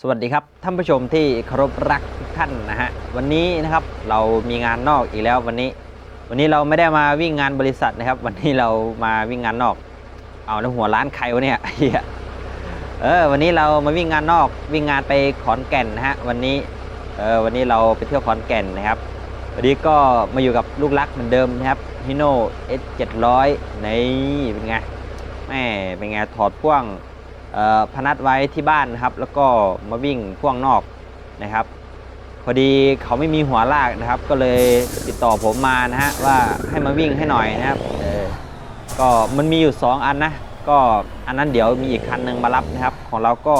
สวัสดีครับท่านผู้ชมที่เคารพรักทุกท่านนะฮะวันนี้นะครับเรามีงานนอกอีกแล้ววันนี้ วันนี้เราไม่ได้มาวิ่งงานบริษัทนะครับ วันนี้เรามาวิ่งงานนอก เอาแล้วหัวร้านใครวะเนี่ยเฮียเออวันนี้เรามาวิ่งงานนอก วิ่งงานไปขอนแก่นนะฮะวันนี้เออวันนี้เราไปเที่ยวขอนแก่นนะครับวันนี้ก็มาอยู่กับลูกรักเหมือนเดิมนะครับฮิโน่ S 700นี่เป็นไงแม่เป็นไงถอดพ่วง พนัดไว้ที่บ้านนะครับ แล้วก็มาวิ่งพ่วงนอกนะครับ พอดีเขาไม่มีหัวลากนะครับ ก็เลยติดต่อผมมานะฮะว่าให้มาวิ่งให้หน่อยนะครับก็มันมีอยู่ 2 อันนะก็อันนั้นเดี๋ยวมีอีกคันหนึ่งมารับนะครับ ของเราก็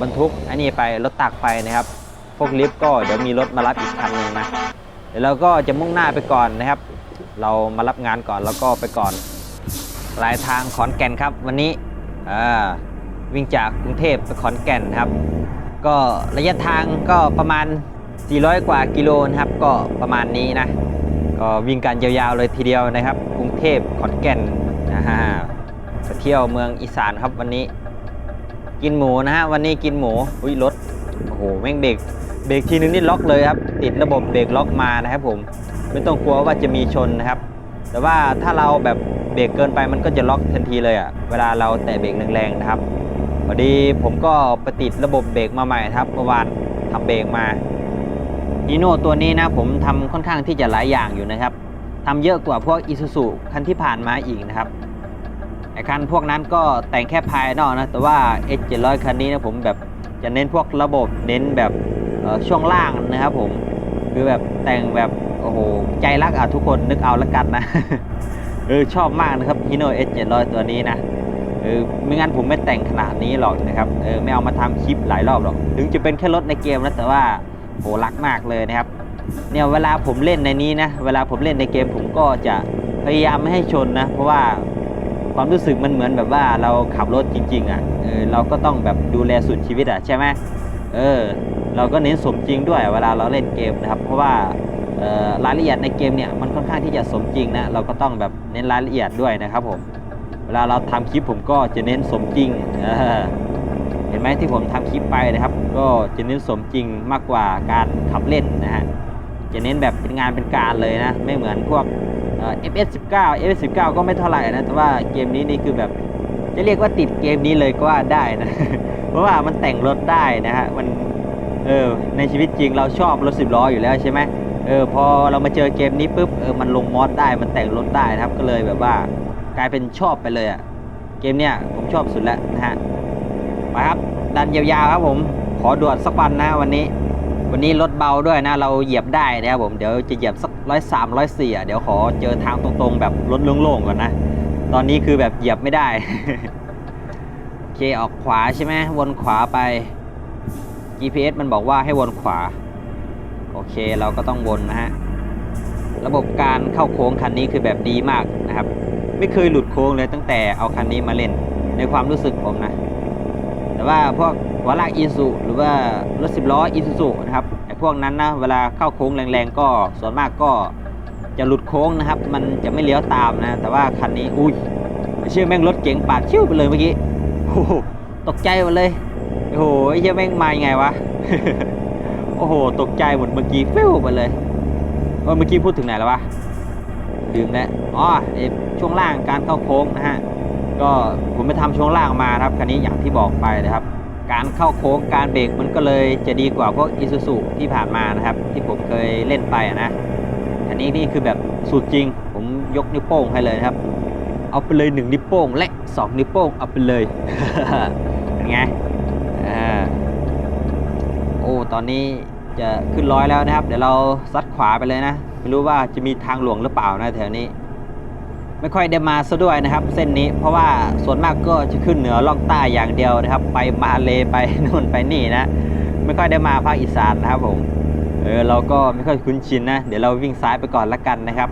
บรรทุกอันนี้ไปรถตักไปนะครับ พวกลิฟต์ก็เดี๋ยวมีรถมารับอีกคันหนึ่งนะเดี๋ยวเราก็จะมุ่งหน้าไปก่อนนะครับ เรามารับงานก่อนแล้วก็ไปก่อนปลายทางขอนแก่นครับวันนี้อ่า วิ่งจากกรุงเทพไปขอนแก่นครับ ก็ระยะทางก็ประมาณ 400 กว่ากิโลนะครับ ก็ประมาณนี้นะ ก็วิ่งกันยาวๆเลยทีเดียวนะครับ กรุงเทพขอนแก่นนะฮะไปเที่ยวเมืองอีสานครับวันนี้ กินหมูนะฮะวันนี้กินหมูอุ้ยรถโอ้โหแม่งเบรกเบรกทีนึงนี่ล็อกเลยครับ ติดระบบเบรกล็อกมานะครับผมไม่ต้องกลัวว่าจะมีชนนะครับ แต่ว่าถ้าเราแบบเบรกเกินไปมันก็จะล็อกทันทีเลยอะ่ะ เวลาเราแตะเบรกแรงๆนะครับ พอดีผมก็ไปติดระบบเบรกมาใหม่ครับเมื่อวานทำเบรกมาฮีโน่ตัวนี้นะผมทำค่อนข้างที่จะหลายอย่างอยู่นะครับทำเยอะกว่าพวกอิซูซุคันที่ผ่านมาอีกนะครับไอ้คันพวกนั้นก็แต่งแค่ภายนอกนะแต่ว่า S 700คันนี้นะผมแบบจะเน้นพวกระบบเน้นแบบช่วงล่างนะครับผมคือแบบแต่งแบบโอ้โหใจรักอะทุกคนนึกเอาละกันนะเออชอบมากนะครับ Hino S 700ตัวนี้นะ เออไม่งั้นผมไม่แต่งขนาดนี้หรอกนะครับเออไม่เอามาทำคลิปหลายรอบหรอก ถึงจะเป็นแค่รถในเกมนะแต่ว่าโหรักมากเลยนะครับ เนี่ยเวลาผมเล่นในนี้นะเวลาผมเล่นในเกมผมก็จะพยายามไม่ให้ชนนะ เพราะว่าความรู้สึกมันเหมือนแบบว่าเราขับรถจริง ๆ อะเออเราก็ต้องแบบดูแลสุดชีวิตอะใช่ไหมเออเราก็เน้นสมจริงด้วยเวลาเราเล่นเกมนะครับ เพราะว่าออรายละเอียดในเกมเนี่ยมันค่อนข้างที่จะสมจริงนะเราก็ต้องแบบเน้นรายละเอียดด้วยนะครับผม วลาเราทำคลิปผมก็จะเน้นสมจริงเห็นไหมที่ผมทำคลิปไปนะครับ ก็จะเน้นสมจริงมากกว่าการขับเล่นนะฮะจะเน้นแบบเป็นงานเป็นการเลยนะ ไม่เหมือนพวกเอ่อ FS19 FS19 ก็ไม่เท่าไหร่นะ แต่ว่าเกมนี้นี่คือแบบจะเรียกว่าติดเกมนี้เลยก็ว่าได้นะ เพราะว่ามันแต่งรถได้นะฮะ มัน เออ ในชีวิตจริงเราชอบรถสิบล้ออยู่แล้วใช่ไหมเออ พอเรามาเจอเกมนี้ปุ๊บ เออ มันลงมอดได้ มันแต่งรถได้นะครับ ก็เลยแบบว่า กลายเป็นชอบไปเลยอะ่ะ เกมเนี้ยผมชอบสุดแล้วนะฮะมาครับ ดันยาวๆครับผม ขอดวนสักวันนะวันนี้ วันนี้รถเบาด้วยนะ เราเหยียบได้นะครับผมเดี๋ยวจะเหยียบสักร้อยสามร้อยสี่อะเดี๋ยวขอเจอทางตรงๆ แบบรถโล่งๆก่อนนะ ตอนนี้คือแบบเหยียบไม่ได้โอเคออกขวาใช่ไหมวนขวาไป GPS มันบอกว่าให้วนขวา โอเคเราก็ต้องวนนะฮะ ระบบการเข้าโค้งคันนี้คือแบบดีมากนะครับ ไม่เคยหลุดโค้งเลยตั้งแต่เอาคันนี้มาเล่นในความรู้สึกผมนะ แต่ว่าพวกหัวลากอีซูหรือว่ารถสิบล้ออีซูซูนะครับไอ้พวกนั้นนะเวลาเข้าโค้งแรงๆก็ส่วนมากก็จะหลุดโค้งนะครับ มันจะไม่เลี้ยวตามนะ แต่ว่าคันนี้อุ้ยเชื่อแม่งรถเก๋งปาดชิ่วไปเลยเมื่อกี้โอ้โหตกใจหมดเลยโอ้โหไอ้เหี้ยแม่งมาไงวะโอ้โหตกใจหมดเมื่อกี้ฟิวไปเลยว่าเมื่อกี้พูดถึงไหนแล้ววะลืมแล้วอ๋อไอ้ ช่วงล่างการเข้าโค้งนะฮะก็ผมไปทำช่วงล่างมาครับคันนี้อย่างที่บอกไปนะครับ การเข้าโค้งการเบรกมันก็เลยจะดีกว่าพวกอิซูซุที่ผ่านมานะครับ ที่ผมเคยเล่นไปอะนะอันนี้นี่คือแบบสุดจริง ผมยกนิ้วโป้งให้เลยนะครับ เอาไปเลยหนึ่งนิ้วโป้งและสองนิ้วโป้งเอาไปเลยเป็นไงโอ้ตอนนี้จะขึ้นร้อยแล้วนะครับ เดี๋ยวเราซัดขวาไปเลยนะ ไม่รู้ว่าจะมีทางหลวงหรือเปล่านะแถวนี้ ไม่ค่อยได้มาซะด้วยนะครับ เส้นนี้เพราะว่าส่วนมากก็จะขึ้นเหนือล่องใต้อย่างเดียวนะครับ ไปมาเลไปนู่นไปนี่นะ ไม่ค่อยได้มาภาคอีสานนะครับผมเออเราก็ไม่ค่อยคุ้นชินนะ เดี๋ยวเราวิ่งซ้ายไปก่อนละกันนะครับ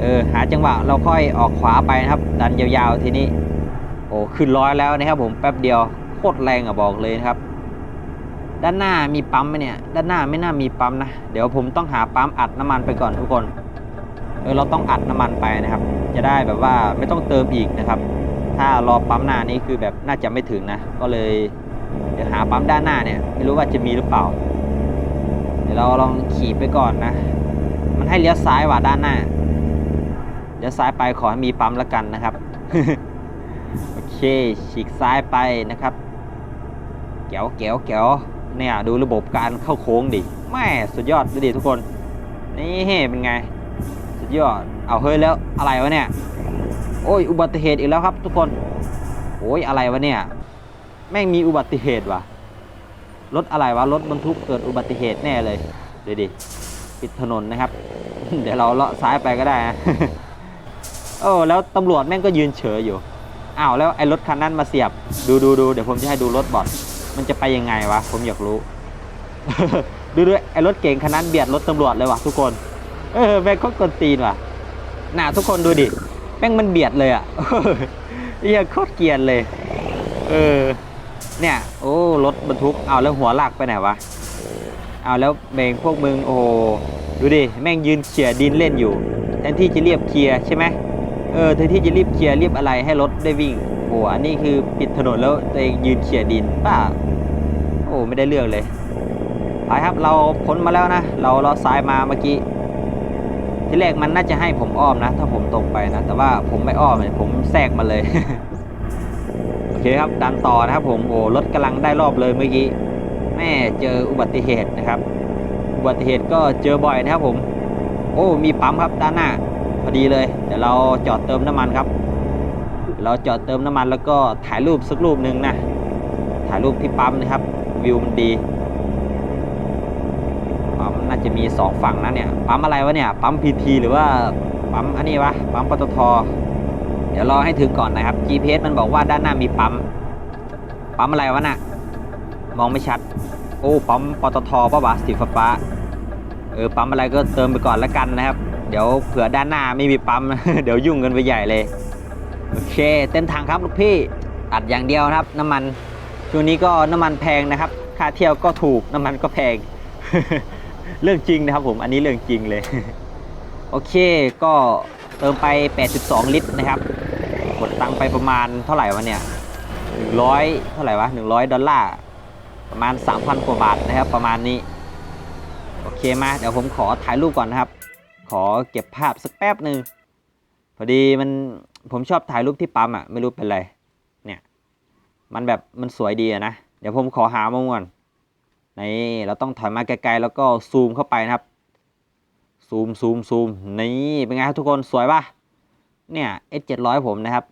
เออหาจังหวะเราค่อยออกขวาไปนะครับ ดันยาวๆทีนี้ โอ้ขึ้นร้อยแล้วนะครับผมแป๊บเดียวโคตรแรงอะบอกเลยนะครับ ด้านหน้ามีปั๊มไหมเนี่ย ด้านหน้าไม่น่ามีปั๊มนะ เดี๋ยวผมต้องหาปั๊มอัดน้ำมันไปก่อนทุกคน เออเราต้องอัดน้ำมันไปนะครับ จะได้แบบว่าไม่ต้องเติมอีกนะครับ ถ้ารอปั๊มหน้านี้คือแบบน่าจะไม่ถึงนะ ก็เลยเดี๋ยวหาปั๊มด้านหน้าเนี่ยไม่รู้ว่าจะมีหรือเปล่า เดี๋ยวเราลองขี่ไปก่อนนะ มันให้เลี้ยวซ้ายว่ะด้านหน้าเลี้ยวซ้ายไปขอให้มีปั๊มแล้วกันนะครับโอเคฉีกซ้ายไปนะครับแก๋วแก๋วแก๋วเนี่ยดูระบบการเข้าโค้งดิแม่สุดยอดดูดิทุกคน นี่เป็นไง ยอด เอาเฮ้ยแล้วอะไรวะเนี่ย โอ้ยอุบัติเหตุอีกแล้วครับ ทุกคน โอ้ยอะไรวะเนี่ย แม่งมีอุบัติเหตุวะรถอะไรวะรถบรรทุกเกิดอุบัติเหตุแน่เลยเดี๋ยวดิปิดถนนนะครับ เดี๋ยวเราเลาะซ้ายไปก็ได้นะโอ้แล้วตำรวจแม่งก็ยืนเฉยอยู่อ้าวแล้วไอ้รถคันนั้นมาเสียบ ดูดูดูเดี๋ยวผมจะให้ดูรถบอดมันจะไปยังไงวะผมอยากรู้ ดูด้วยไอ้รถเก่งคันนั้นเบียดรถตำรวจเลยวะทุกคน เออแม่งโคตรกวนตีนว่ะน่าทุกคนดูดิแม่งมันเบียดเลยอะเฮียโคตรเกียนเลย เออ เนี่ย โอ้รถบรรทุกเอาแล้วหัวหลากไปไหนวะเอาแล้วเบงพวกมึงโอ้โดูดิแม่งยืนเขี่ยดินเล่นอยู่แทนที่จะเรียบเคลียร์ใช่ไหมเออแทนที่จะรีบเคลียร์รียบอะไรให้รถได้วิ่งโอ้โหอันนี้คือปิดถนนแล้วตัวเองยืนเขี่ยดินป้าโอ้ไม่ได้เรื่องเลยไปครับเราพ้นมาแล้วนะ เราเราซ้ายมาเมื่อกี้ ที่แรกมันน่าจะให้ผมอ้อมนะ ถ้าผมตรงไปนะ แต่ว่าผมไม่อ้อมเลยผมแทรกมาเลย โอเคครับ ดันต่อนะครับ ผมโอ้รถกำลังได้รอบเลยเมื่อกี้แม่เจออุบัติเหตุนะครับ อุบัติเหตุก็เจอบ่อยนะครับผม โอ้ มีปั๊มครับด้านหน้าพอดีเลย เดี๋ยวเราจอดเติมน้ำมันครับ เราจอดเติมน้ำมันแล้วก็ถ่ายรูปสักรูปหนึ่งนะ ถ่ายรูปที่ปั๊มนะครับ วิวมันดี น่าจะมีสองฝั่งนะเนี่ยปั๊มอะไรวะเนี่ยปั๊มพีทีหรือว่าปั๊มอันนี้วะปั๊มปตทเดี๋ยวรอให้ถึงก่อนนะครับ GPS มันบอกว่าด้านหน้ามีปั๊มปั๊มอะไรวะน่ะมองไม่ชัด โอ้ปั๊มปตทป่ะวะสีฟ้าเออปั๊มอะไรก็เติมไปก่อนแล้วกันนะครับ เดี๋ยวเผื่อด้านหน้าไม่มีปั๊มเดี๋ยวยุ่งกันไปใหญ่เลยโอเคเต็มถังครับลูกพี่อัดอย่างเดียวนะครับ น้ำมันช่วงนี้ก็น้ำมันแพงนะครับ ค่าเที่ยวก็ถูกน้ำมันก็แพง เรื่องจริงนะครับผม อันนี้เรื่องจริงเลย โอเค ก็เติมไป 82 ลิตรนะครับกดตังค์ไปประมาณเท่าไหร่วะเนี่ย 100 เท่าไหร่วะ 100 ดอลลาร์ ประมาณ 3,000 กว่าบาทนะครับ ประมาณนี้ โอเคมาเดี๋ยวผมขอถ่ายรูปก่อนนะครับ ขอเก็บภาพสักแป๊บหนึ่งพอดีมันผมชอบถ่ายรูปที่ปั๊มอะ ไม่รู้เป็นไร เนี่ย มันแบบมันสวยดีอะนะ เดี๋ยวผมขอหามาก่อน นี่เราต้องถอยมาไกลๆแล้วก็ซูมเข้าไปนะครับ ซูมซูมซูมนี่เป็นไงครับทุกคนสวยปะเนี่ย S 7 0 0ผมนะครับ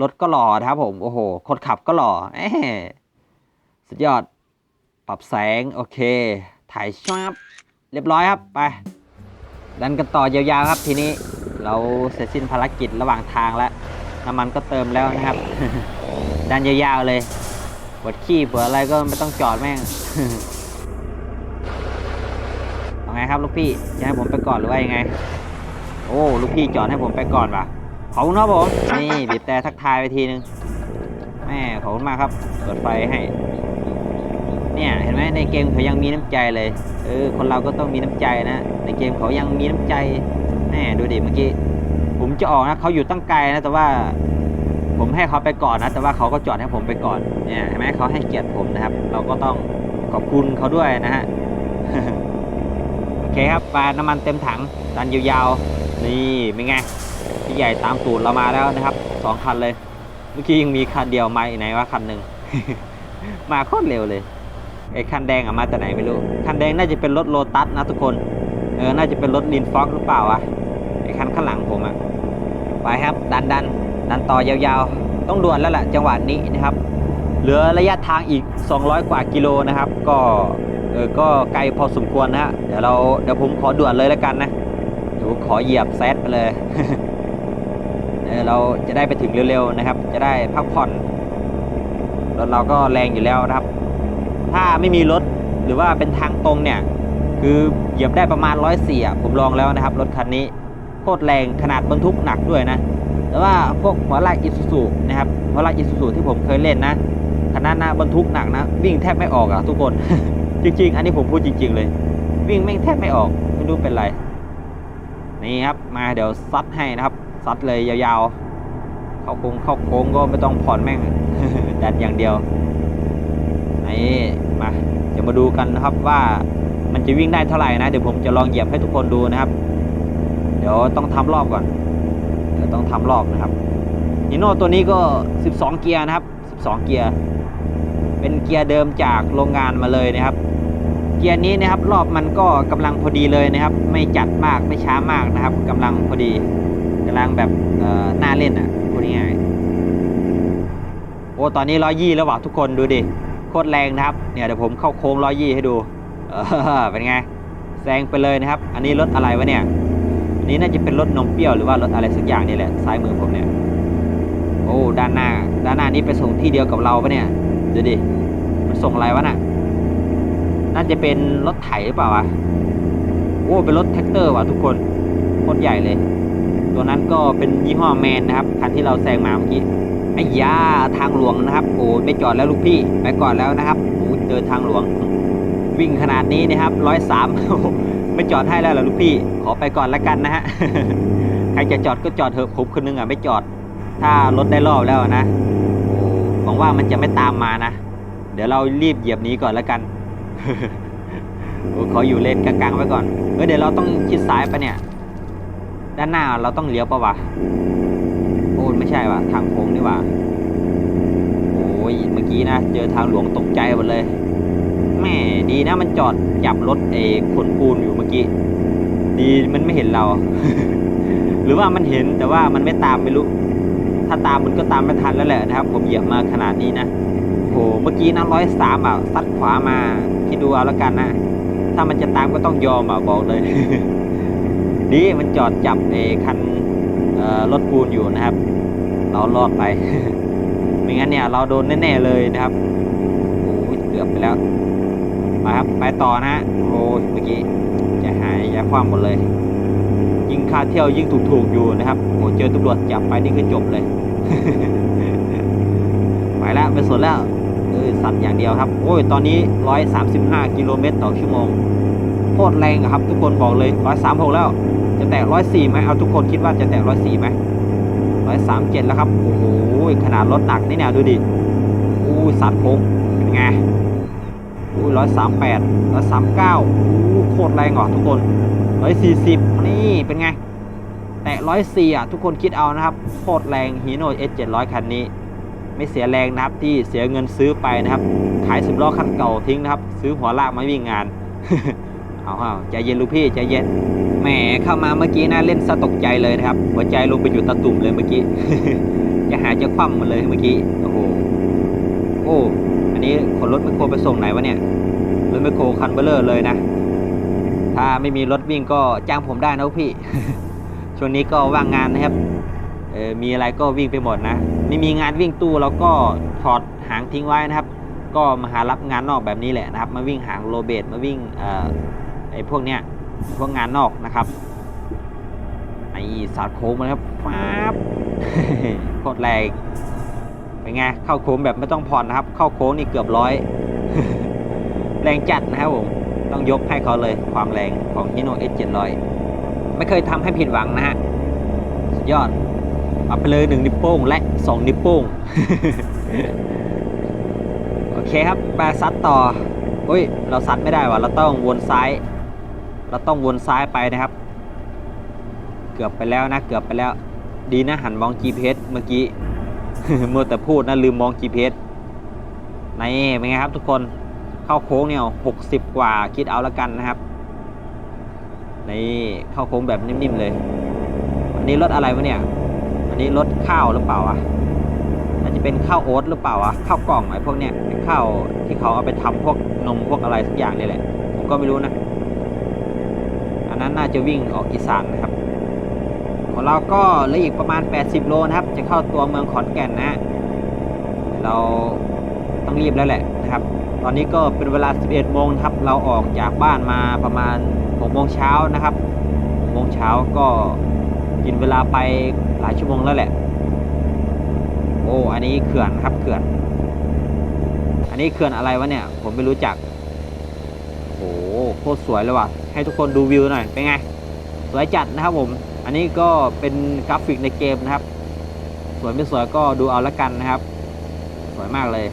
รถก็หล่อนะครับผมโอ้โหคนขับก็หล่อเอ้สุดยอด ปรับแสงโอเค ถ่ายชับเรียบร้อยครับไปดันกันต่อยาวๆครับทีนี้เราเสร็จสิ้นภารกิจระหว่างทางแล้วน้ำมันก็เติมแล้วนะครับ ดันยาวๆเลย ปวดขี้ปวดอะไรก็ไม่ต้องจอดแม่งเอาไงครับลูกพี่จะให้ผมไปก่อนหรือว่ายังไง โอ้ลูกพี่จอดให้ผมไปก่อนปะขอบคุณครับผมนี่บีบแต่ทักทายไปทีนึงแม่ขอบคุณมากครับเปิดไฟให้ เนี่ยเห็นไหมในเกมเขายังมีน้ำใจเลยเออคนเราก็ต้องมีน้ำใจนะในเกมเขายังมีน้ำใจแน่ดูดิเมื่อกี้ผมจะออกนะเขาอยู่ตั้งไกลนะแต่ว่า ผมให้เขาไปก่อนนะ แต่ว่าเขาก็จอดให้ผมไปก่อนเนี่ยเห็นไหมเขาให้เกียรติผมนะครับ เราก็ต้องขอบคุณเขาด้วยนะฮะโอเคครับปลาน้ำมันเต็มถังดันยาวๆนี่เป็นไงพี่ใหญ่ตามตูดเรามาแล้วนะครับสองคันเลยเมื่อกี้ยังมีคันเดียวมาอีกไหนว่าคันหนึ่งมาโคตรเร็วเลยไอ้คันแดงอะมาจากไหนไม่รู้คันแดงน่าจะเป็นรถโลตัสนะทุกคนเออน่าจะเป็นรถลินฟ็อกหรือเปล่าวะไอ้คันข้างหลังผมอะไปครับ ดันดัน ดันต่อยาวๆ ต้องด่วนแล้วแหละจังหวะนี้นะครับ เหลือระยะทางอีก 200 กว่ากิโลนะครับ ก็เออก็ไกลพอสมควรนะฮะเดี๋ยวเราเดี๋ยวผมขอด่วนเลยแล้วกันนะเดี๋ยวขอเหยียบแซดไปเลยเออเราจะได้ไปถึงเร็วๆนะครับ จะได้พักผ่อนรถเราก็แรงอยู่แล้วนะครับ ถ้าไม่มีรถหรือว่าเป็นทางตรงเนี่ยคือเหยียบได้ประมาณร้อยสี่อะผมลองแล้วนะครับ รถคันนี้โคตรแรงขนาดบรรทุกหนักด้วยนะ แต่ว่าพวกหัวลากอิซูซูนะครับหัวลากอิซูซูที่ผมเคยเล่นนะคันนั้นนะบรรทุกหนักนะ วิ่งแทบไม่ออกอะทุกคน จริง ๆ อันนี้ผมพูดจริง ๆ เลย วิ่งแม่งแทบไม่ออกไม่รู้เป็นไรนี่ครับมาเดี๋ยวซัดให้นะครับซัดเลยยาวๆ เข้าโค้งเข้าโค้งก็ไม่ต้องผ่อนแม่งดันอย่างเดียวนี่มาจะมาดูกันนะครับว่ามันจะวิ่งได้เท่าไหร่นะ เดี๋ยวผมจะลองเหยียบให้ทุกคนดูนะครับ เดี๋ยวต้องทำรอบก่อน ต้องทำรอบนะครับนิโน่ตัวนี้ก็ 12 เกียร์นะครับ 12 เกียร์ เป็นเกียร์เดิมจากโรงงานมาเลยนะครับ เกียร์นี้นะครับรอบมันก็กำลังพอดีเลยนะครับ ไม่จัดมากไม่ช้ามากนะครับกำลังพอดีกำลังแบบน่าเล่นอะพูดง่ายโอ้ ตอนนี้ร้อยยี่แล้วว่ะทุกคนดูดิ โคตรแรงนะครับ เนี่ยเดี๋ยวผมเข้าโค้งร้อยยี่ให้ดู เป็นไง แซงไปเลยนะครับ อันนี้รถอะไรวะเนี่ย นี้น่าจะเป็นรถนมเปรี้ยวหรือว่ารถอะไรสักอย่างนี่แหละซ้ายมือผมเนี่ย โอ้ด้านหน้า ด้านหน้านี้ไปส่งที่เดียวกับเราปะเนี่ยดูดิมันส่งอะไรวะน่ะ น่าจะเป็นรถไถหรือเปล่าวะโอ้เป็นรถแท็กเตอร์ว่ะทุกคนโคตรใหญ่เลย ตัวนั้นก็เป็นยี่ห้อแมนนะครับคันที่เราแซงมาเมื่อกี้ไอ้ยาทางหลวงนะครับ โอ้ไม่จอดแล้วลูกพี่ไปก่อนแล้วนะครับโอ้เจอทางหลวง วิ่งขนาดนี้นะครับร้อยสาม ไม่จอดให้แล้วเหรอลูกพี่ ขอไปก่อนล้วกันนะฮะ ใครจะจอดก็จอดเถอะผมคนนึงอะไม่จอด ถ้ารถได้รอบแล้วนะหวังว่ามันจะไม่ตามมานะ เดี๋ยวเรารีบเหยียบหนี้ก่อนล้วกันโอ้ขออยู่เลนกลางๆไว้ก่อนเออเดี๋ยวเราต้องชิดซ้ายไปะเนี่ย ด้านหน้าเราต้องเลี้ยวปะวะ โอ้ไม่ใช่วะทางโค้งนี่ว่ะโอ้ยเมื่อกี้นะเจอทางหลวงตกใจหมดเลย ม่ดีนะมันจอดจับรถเอขนปูนอยู่เมื่อกี้ ดีมันไม่เห็นเรา หรือว่ามันเห็นแต่ว่ามันไม่ตามไม่รู้ ถ้าตามมันก็ตามไม่ทันแล้วแหละนะครับ ผมเหยียบมาขนาดนี้นะโหเมื่อกี้นะร้อยสามอะซัดขวามาคิดดูเอาแล้วกันนะ ถ้ามันจะตามก็ต้องยอมอะบอกเลยดีมันจอดจับเอคันรถปูนอยู่นะครับ เรารอดไป ไม่งั้นเนี่ยเราโดนแน่ๆเลยนะครับโอ้เกือบไปแล้ว มาครับ ไปต่อนะฮะ โอ้เมื่อกี้จะหายจะคว่ำหมดเลย ยิ่งค่าเที่ยวยิ่งถูกๆอยู่นะครับโอ้เจอตำรวจจับไปนี่คือจบเลย ไปแล้วไปสวนแล้วเออสัตว์อย่างเดียวครับ โอ้ย ตอนนี้ 135 กิโลเมตรต่อชั่วโมงโคตรแรงครับ ทุกคนบอกเลย 136 แล้ว จะแตะ 104ไหมเอาทุกคนคิดว่าจะแตะ 104ไหม137 แล้วครับ โอ้โหขนาดรถหนักนี่เนี่ยดูดิโอ้ยสัตว์โค้งเป็นไง อุ้ยร้อยสามแปดร้อยสามเก้าโคตรแรงอะทุกคนร้อยสี่สิบนี่เป็นไง แต่ร้อยสี่อะทุกคนคิดเอานะครับ โคตรแรงฮีโน่เอสเจ็ดร้อยคันนี้ ไม่เสียแรงนะครับที่เสียเงินซื้อไปนะครับ ขายสิบล้อคันเก่าทิ้งนะครับ ซื้อหัวลากมาวิ่งงาน เอาเอาใจเย็นลูกพี่ใจเย็นแหมเข้ามาเมื่อกี้นะเล่นซะตกใจเลยนะครับ หัวใจลงไปอยู่ตะตุ่มเลยเมื่อกี้จะหาจะคว่ำมดเลยเมื่อกี้โอ้โหโอ้ นี้ขนรถไมคโครไปส่งไหนวะเนี่ย รถไมคโครคันเบลเลอร์เลยนะ ถ้าไม่มีรถวิ่งก็จ้างผมได้นะพี่ ช่วงนี้ก็ว่างงานนะครับมีอะไรก็วิ่งไปหมดนะ ไม่มีงานวิ่งตู้เราก็ถอดหางทิ้งไว้นะครับ ก็มาหารับงานนอกแบบนี้แหละนะครับ มาวิ่งหางโรเบตมาวิ่งออไอ้พวกเนี้ยพวกงานนอกนะครับไอ้สาดโค้งมาแล้วครับฟ้าบโคตรแรง เป็นไงเข้าโค้งแบบไม่ต้องผ่อนนะครับ เข้าโค้งนี่เกือบร้อยแรงจัดนะครับผมต้องยกให้เขาเลยความแรงของ Hino S 700ไม่เคยทำให้ผิดหวังนะฮะสุดยอดเอาไปเลยหนึ่งนิ้วโป้งและสองนิ้วโป้งโอเคครับแปซัดต่ออุ้ย เราซัดไม่ได้ว่ะเราต้องวนซ้าย เราต้องวนซ้ายไปนะครับ เกือบไปแล้วนะ เกือบไปแล้ว ดีนะหันมอง GPS เมื่อกี้ มัวแต่พูดนะลืมมอง GPS นี่เป็นไงครับทุกคนเข้าโค้งเนี่ยหกสิบกว่าคิดเอาละกันนะครับนี่เข้าโค้งแบบนิ่มๆเลยอันนี้รถอะไรวะเนี่ยอันนี้รถข้าวหรือเปล่าวะอาจจะเป็นข้าวโอ๊ตหรือเปล่าวะข้าวกล่องไอ้พวกเนี้ยข้าวที่เขาเอาไปทำพวกนมพวกอะไรสักอย่างนี่แหละ ผมก็ไม่รู้นะ อันนั้นน่าจะวิ่งออกอีสานนะครับ ของเราก็เหลืออีกประมาณ 80 โลนะครับ จะเข้าตัวเมืองขอนแก่นนะเราต้องรีบแล้วแหละนะครับ ตอนนี้ก็เป็นเวลา 11 โมงครับ เราออกจากบ้านมาประมาณ 6 โมงเช้านะครับ6โมงเช้าก็กินเวลาไปหลายชั่วโมงแล้วแหละ โอ้ อันนี้เขื่อนครับเขื่อน อันนี้เขื่อนอะไรวะเนี่ย ผมไม่รู้จัก โอ้โห โคตรสวยเลยว่ะ ให้ทุกคนดูวิวหน่อย เป็นไง สวยจัดนะครับผม อันนี้ก็เป็นกราฟิกในเกมนะครับ สวยไม่สวยก็ดูเอาละกันนะครับ สวยมากเลย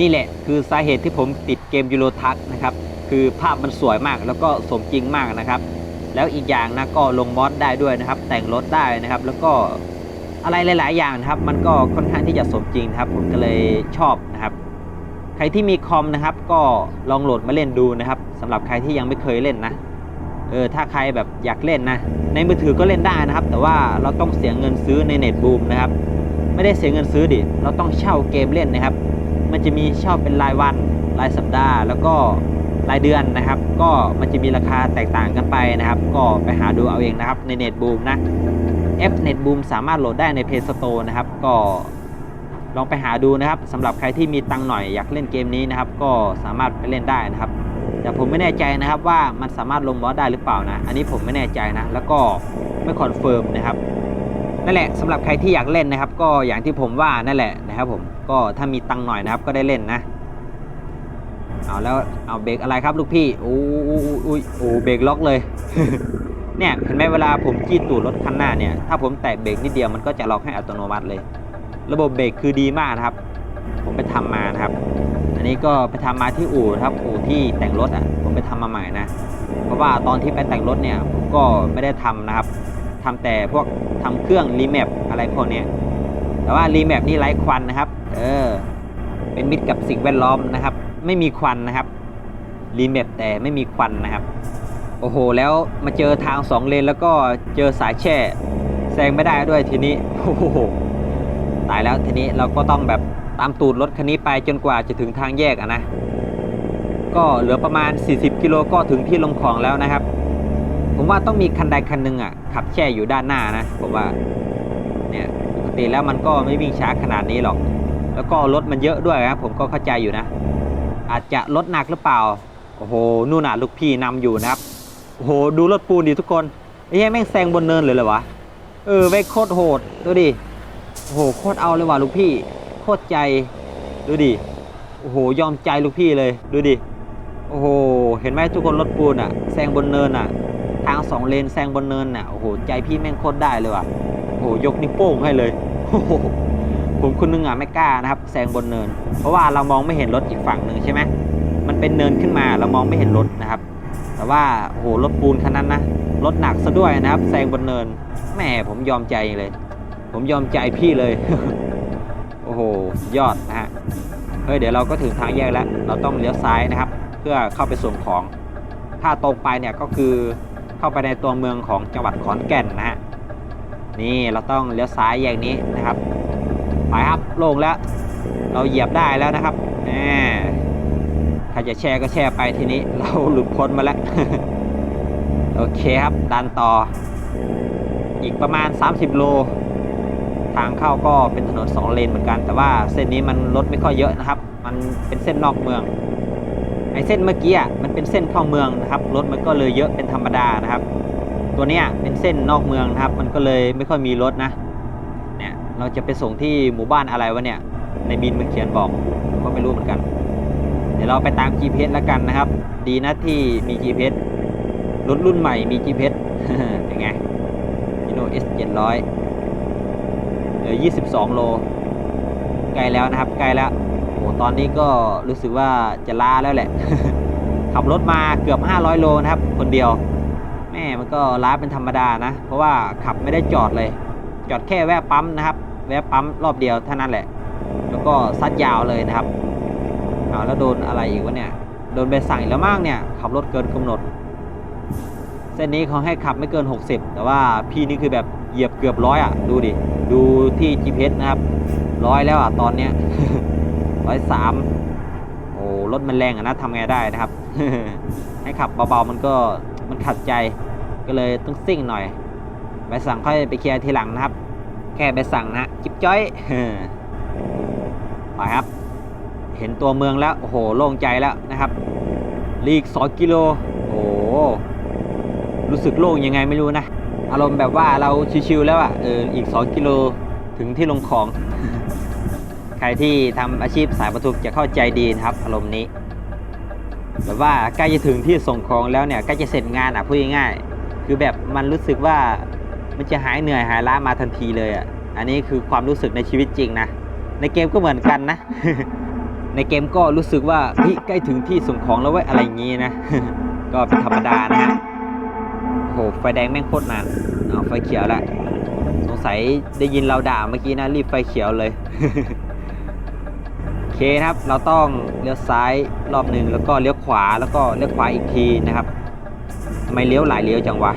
นี่แหละคือสาเหตุที่ผมติดเกมยูโรทักนะครับ คือภาพมันสวยมากแล้วก็สมจริงมากนะครับ แล้วอีกอย่างนะก็ลงมอสได้ด้วยนะครับ แต่งรถได้นะครับ แล้วก็อะไรหลาย ๆ อย่างนะครับ มันก็ค่อนข้างที่จะสมจริงครับ ผมก็เลยชอบนะครับ ใครที่มีคอมนะครับ ก็ลองโหลดมาเล่นดูนะครับสำหรับใครที่ยังไม่เคยเล่นนะ เออถ้าใครแบบอยากเล่นนะ ในมือถือก็เล่นได้นะครับ แต่ว่าเราต้องเสียเงินซื้อในเน็ตบูมนะครับ ไม่ได้เสียเงินซื้อดิ เราต้องเช่าเกมเล่นนะครับ มันจะมีเช่าเป็นรายวัน รายสัปดาห์ แล้วก็รายเดือนนะครับ ก็มันจะมีราคาแตกต่างกันไปนะครับ ก็ไปหาดูเอาเองนะครับในเน็ตบูมนะแอปเน็ตบูมสามารถโหลดได้ใน Play Store นะครับ ก็ลองไปหาดูนะครับสำหรับใครที่มีตังค์หน่อยอยากเล่นเกมนี้นะครับ ก็สามารถไปเล่นได้นะครับ แต่ผมไม่แน่ใจนะครับว่ามันสามารถลงมอสได้หรือเปล่านะ อันนี้ผมไม่แน่ใจนะ แล้วก็ไม่คอนเฟิร์มนะครับนั่นแหละสำหรับใครที่อยากเล่นนะครับ ก็อย่างที่ผมว่านั่นแหละนะครับ ผมก็ถ้ามีตังค์หน่อยนะครับ ก็ได้เล่นนะ เอาแล้วเอาเบรกอะไรครับลูกพี่โอ้โอ้โอ้โอ้เบรกล็อกเลย เนี่ยเห็นไหมเวลาผมจี้ตูดรถคันหน้าเนี่ยถ้าผมแตะเบรกนิดเดียวมันก็จะล็อกให้อัตโนมัติเลย ระบบเบรกคือดีมากนะครับ ผมไปทำมานะครับ อันนี้ก็ไปทำมาที่อู่นะครับอู่ที่แต่งรถอะผมไปทำมาใหม่นะ เพราะว่าตอนที่ไปแต่งรถเนี่ยผมก็ไม่ได้ทำนะครับทำแต่พวกทำเครื่องรีแมปอะไรพวกนี้แต่ว่ารีแมปนี่ไร้ควันนะครับ เออ เป็นมิตรกับสิ่งแวดล้อมนะครับ ไม่มีควันนะครับรีแมปแต่ไม่มีควันนะครับ โอ้โห แล้วมาเจอทางสองเลนแล้วก็เจอสายแช่แซงไม่ได้ด้วยทีนี้โอ้โหตายแล้วทีนี้เราก็ต้องแบบ ตามตูดรถคันนี้ไปจนกว่าจะถึงทางแยกอะนะ ก็เหลือประมาณ 40 กิโลก็ถึงที่ลงของแล้วนะครับ ผมว่าต้องมีคันใดคันหนึ่งอะขับแช่อยู่ด้านหน้านะผมว่าเนี่ยปกติแล้วมันก็ไม่วิ่งช้าขนาดนี้หรอก แล้วก็รถมันเยอะด้วยครับผมก็เข้าใจอยู่นะ อาจจะรถหนักหรือเปล่าโอ้โหนู่นน่ะลูกพี่นำอยู่นะครับโอ้โหดูรถปูนดิทุกคนไอ้เฮ้ยแม่งแซงบนเนินเลยเหรอวะเออแม่งโคตรโหดดูดิโอ้โหโคตรเอาเลยว่ะลูกพี่ ตรใจ ดูดิ โอ้โห ยอมใจลูกพี่เลย ดูดิ โอ้โห เห็นไหมทุกคนรถปูนอะ แซงบนเนินอะ ทางสองเลนแซงบนเนินอะ โอ้โห ใจพี่แม่งโคตรได้เลยว่ะ โอ้โห ยกนิ้วโป้งให้เลย โอ้โห ผมคนนึงอะไม่กล้านะครับ แซงบนเนิน เพราะว่าเรามองไม่เห็นรถอีกฝั่งหนึ่งใช่ไหมมันเป็นเนินขึ้นมา เรามองไม่เห็นรถนะครับ แต่ว่า โอ้โห รถปูนคันนั้นนะ รถหนักซะด้วยนะครับ แซงบนเนิน แหม่ผมยอมใจเลย ผมยอมใจพี่เลย อ้โหยอดนะฮะเฮ้ยเดี๋ยวเราก็ถึงทางแยกแล้ว เราต้องเลี้ยวซ้ายนะครับ เพื่อเข้าไปส่งของ ถ้าตรงไปเนี่ยก็คือเข้าไปในตัวเมืองของจังหวัดขอนแก่นนะฮะนี่เราต้องเลี้ยวซ้ายแยกนี้นะครับไปครับโล่งแล้ว เราเหยียบได้แล้วนะครับแหมใครจะแช่ก็แช่ไปทีนี้เราหลุดพ้นมาแล้วโอเคครับดันต่อ อีกประมาณ 30 โล ทางเข้าก็เป็นถนน2เลนเหมือนกัน แต่ว่าเส้นนี้มันรถไม่ค่อยเยอะนะครับ มันเป็นเส้นนอกเมืองไอเส้นเมื่อกี้อะมันเป็นเส้นเข้าเมืองนะครับรถมันก็เลยเยอะเป็นธรรมดานะครับ ตัวเนี้ยเป็นเส้นนอกเมืองนะครับ มันก็เลยไม่ค่อยมีรถนะเนี่ยเราจะไปส่งที่หมู่บ้านอะไรวะเนี่ยในบินมันเขียนบอกก็ไม่รู้เหมือนกัน เดี๋ยวเราไปตาม GPS แล้วกันนะครับ ดีนะที่มี GPS รถรุ่นใหม่มี GPS เป็นไง Hino S 700 ลือ 22 โลใกล้แล้วนะครับใกล้แล้วโอ้ตอนนี้ก็รู้สึกว่าจะล้าแล้วแหละ ขับรถมาเกือบ 500 โลนะครับ คนเดียว แม่มันก็ล้าเป็นธรรมดานะ เพราะว่าขับไม่ได้จอดเลย จอดแค่แวะปั๊มนะครับ แวะปั๊มรอบเดียวเท่านั้นแหละ แล้วก็ซัดยาวเลยนะครับเอาแล้วโดนอะไรอีกวะเนี่ยโดนใบสั่งอีกแล้วมากเนี่ยขับรถเกินกำหนด เส้นนี้เขาให้ขับไม่เกิน 60 แต่ว่าพี่นี่คือแบบ เหยียบเกือบร้อยอะ ดูดิ ดูที่ GPS นะครับ ร้อยแล้วอะ ตอนเนี้ยร้อยสามโอ้รถมันแรงอะนะทำไงได้นะครับ ให้ขับเบาๆมันก็มันขัดใจ ก็เลยต้องซิ่งหน่อย ใบสั่งค่อยไปเคลียร์ทีหลังนะครับ แค่ใบสั่งนะจิ๊บจ้อยไปครับ เห็นตัวเมืองแล้ว โอ้โห โล่งใจแล้วนะครับลีก2กิโล โอ้รู้สึกโล่งยังไงไม่รู้นะ อารมณ์แบบว่าเราชิวๆแล้วอะ่ะเอออีก 2 กิโลถึงที่ลงของ ใครที่ทำอาชีพสายบรรทุกจะเข้าใจดีนะครับ อารมณ์นี้แบบว่าใกล้จะถึงที่ส่งของแล้วเนี่ยใกล้จะเสร็จงานอะพูดง่ายๆคือแบบมันรู้สึกว่ามันจะหายเหนื่อยหายล้ามาทันทีเลยอะอันนี้คือความรู้สึกในชีวิตจริงนะในเกมก็เหมือนกันนะ ในเกมก็รู้สึกว่าเฮ้ยใกล้ถึงที่ส่งของแล้วเว้ยอะไรอย่างงี้นะ ก็เป็นธรรมดานะฮะ โอ้โหไฟแดงแม่งโคตรนานเอาไฟเขียวละสงสัยได้ยินเราด่าเมื่อกี้นะรีบไฟเขียวเลยโอเคนะครับ เราต้องเลี้ยวซ้ายรอบหนึ่งแล้วก็เลี้ยวขวาแล้วก็เลี้ยวขวาอีกทีนะครับทำไมเลี้ยวหลายเลี้ยวจังวะ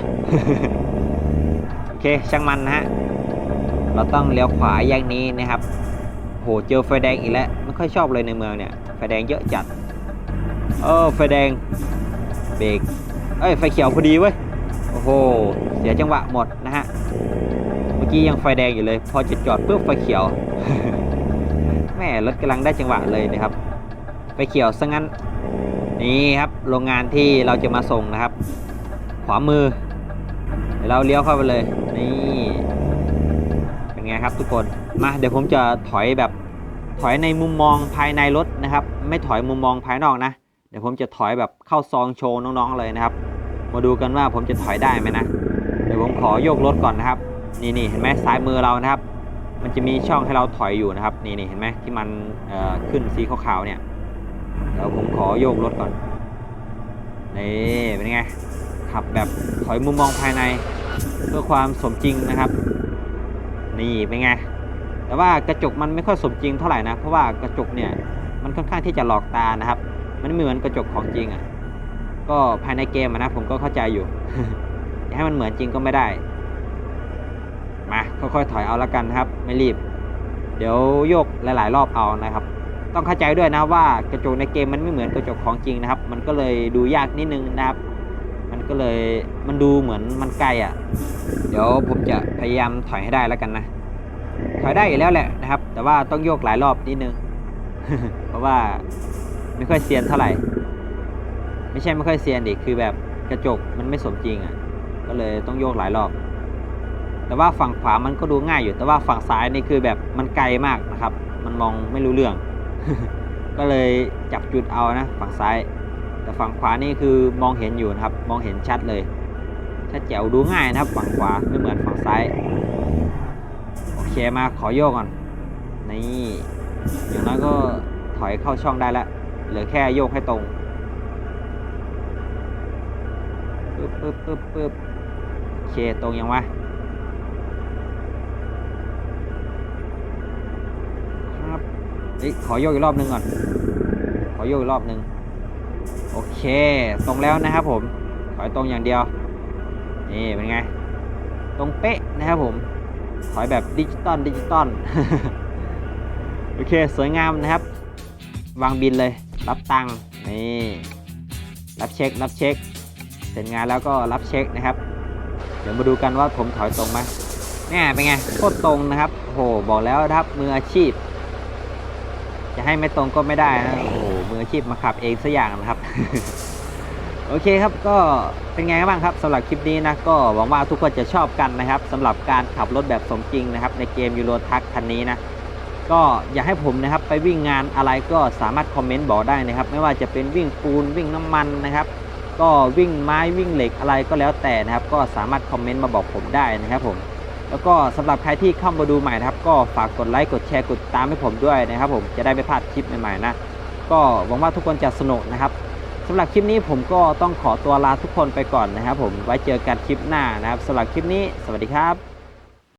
โอเคช่างมันนะฮะเราต้องเลี้ยวขวาแยกนี้นะครับโหเจอไฟแดงอีกแล้วไม่ค่อยชอบเลยในเมืองเนี่ยไฟแดงเยอะจัดเออไฟแดงเบรกเอ้ยไฟเขียวพอดีเว้ย โอ้โห เสียจังหวะหมดนะฮะ เมื่อกี้ยังไฟแดงอยู่เลย พอจะจอดปุ๊บไฟเขียว แม่รถกำลังได้จังหวะเลยนะครับ ไฟเขียวซะงั้น นี่ครับ โรงงานที่เราจะมาส่งนะครับ ขวามือ เดี๋ยวเราเลี้ยวเข้าไปเลย นี่ เป็นไงครับทุกคน มาเดี๋ยวผมจะถอยแบบถอยในมุมมองภายในรถนะครับ ไม่ถอยมุมมองภายนอกนะ เดี๋ยวผมจะถอยแบบเข้าซองโชว์น้องๆเลยนะครับ มาดูกันว่าผมจะถอยได้ไหมนะเดี๋ยวผมขอโยกรถก่อนนะครับ นี่นี่เห็นไหมซ้ายมือเรานะครับ มันจะมีช่องให้เราถอยอยู่นะครับนี่นี่เห็นไหมที่มันขึ้นสีขาวๆเนี่ยเดี๋ยวผมขอโยกรถก่อนนี่เป็นไงขับแบบถอยมุมมองภายในเพื่อความสมจริงนะครับ นี่เป็นไงแต่ว่ากระจกมันไม่ค่อยสมจริงเท่าไหร่นะเพราะว่ากระจกเนี่ยมันค่อนข้างที่จะหลอกตานะครับ มันไม่เหมือนกระจกของจริงอะ่ะ ก็ภายในเกมนะผมก็เข้าใจอยู่จะให้มันเหมือนจริงก็ไม่ได้ มาค่อยๆถอยเอาละกันนะครับ ไม่รีบ เดี๋ยวโยกหลาย ๆ รอบเอานะครับ ต้องเข้าใจด้วยนะว่ากระจกในเกมมันไม่เหมือนกระจกของจริงนะครับ มันก็เลยดูยากนิดนึงนะครับ มันก็เลยมันดูเหมือนมันไกลอะ เดี๋ยวผมจะพยายามถอยให้ได้แล้วกันนะถอยได้อยู่แล้วแหละนะครับ แต่ว่าต้องโยกหลายรอบนิดนึง เพราะว่าไม่ค่อยเซียนเท่าไหร่ ไม่ใช่ไม่ค่อยเซียนดิคือแบบกระจกมันไม่สมจริงอะ ก็เลยต้องโยกหลายรอบ แต่ว่าฝั่งขวามันก็ดูง่ายอยู่ แต่ว่าฝั่งซ้ายนี่คือแบบมันไกลมากนะครับ มันมองไม่รู้เรื่อง ก็เลยจับจุดเอานะฝั่งซ้าย แต่ฝั่งขวานี่คือมองเห็นอยู่นะครับ มองเห็นชัดเลยชัดแจ๋วดูง่ายนะครับ ฝั่งขวาไม่เหมือนฝั่งซ้าย โอเคมาขอโยกก่อน นี่อย่างน้อยก็ถอยเข้าช่องได้แล้วเหลือแค่โยกให้ตรง ปึ๊บปึ๊บปึ๊บปึ๊บโอเคตรงยังวะครับเอ้ยขอโยกอีกรอบหนึงก่อน ขอโยกอีกรอบหนึง โอเค ตรงแล้วนะครับผมถอยตรงอย่างเดียว นี่เป็นไง ตรงเป๊ะนะครับผมถอยแบบดิจิตอลดิจิตอล โอเค สวยงามนะครับ วางบินเลย รับตังค์ นี่ รับเช็ค รับเช็ค เสร็จงานแล้วก็รับเช็คนะครับ เดี๋ยวมาดูกันว่าผมถอยตรงไหมแน่เป็นไงโคตรตรงนะครับโอ้โหบอกแล้วนะครับมืออาชีพ จะให้ไม่ตรงก็ไม่ได้นะโอ้โหมืออาชีพมาขับเองสัอย่างนะครับ โอเคครับก็เป็นไงบ้างครับสำหรับคลิปนี้นะก็หวังว่าทุกคนจะชอบกันนะครับสำหรับการขับรถแบบสมจริงนะครับ ในเกมยูโรทักคันนี้นะก็อยากให้ผมนะครับไปวิ่งงานอะไรก็สามารถคอมเมนต์บอกได้นะครับ ไม่ว่าจะเป็นวิ่งปูนวิ่งน้ำมันนะครับ ก็วิ่งไม้วิ่งเหล็กอะไรก็แล้วแต่นะครับ ก็สามารถคอมเมนต์มาบอกผมได้นะครับผมแล้วก็สำหรับใครที่เข้ามาดูใหม่นะครับ ก็ฝากกดไลค์กดแชร์กดติดตามให้ผมด้วยนะครับ ผมจะได้ไม่พลาดคลิปใหม่ๆนะก็หวังว่าทุกคนจะสนุกนะครับสำหรับคลิปนี้ผมก็ต้องขอตัวลาทุกคนไปก่อนนะครับ ผมไว้เจอกันคลิปหน้านะครับสำหรับคลิปนี้ สวัสดีครับ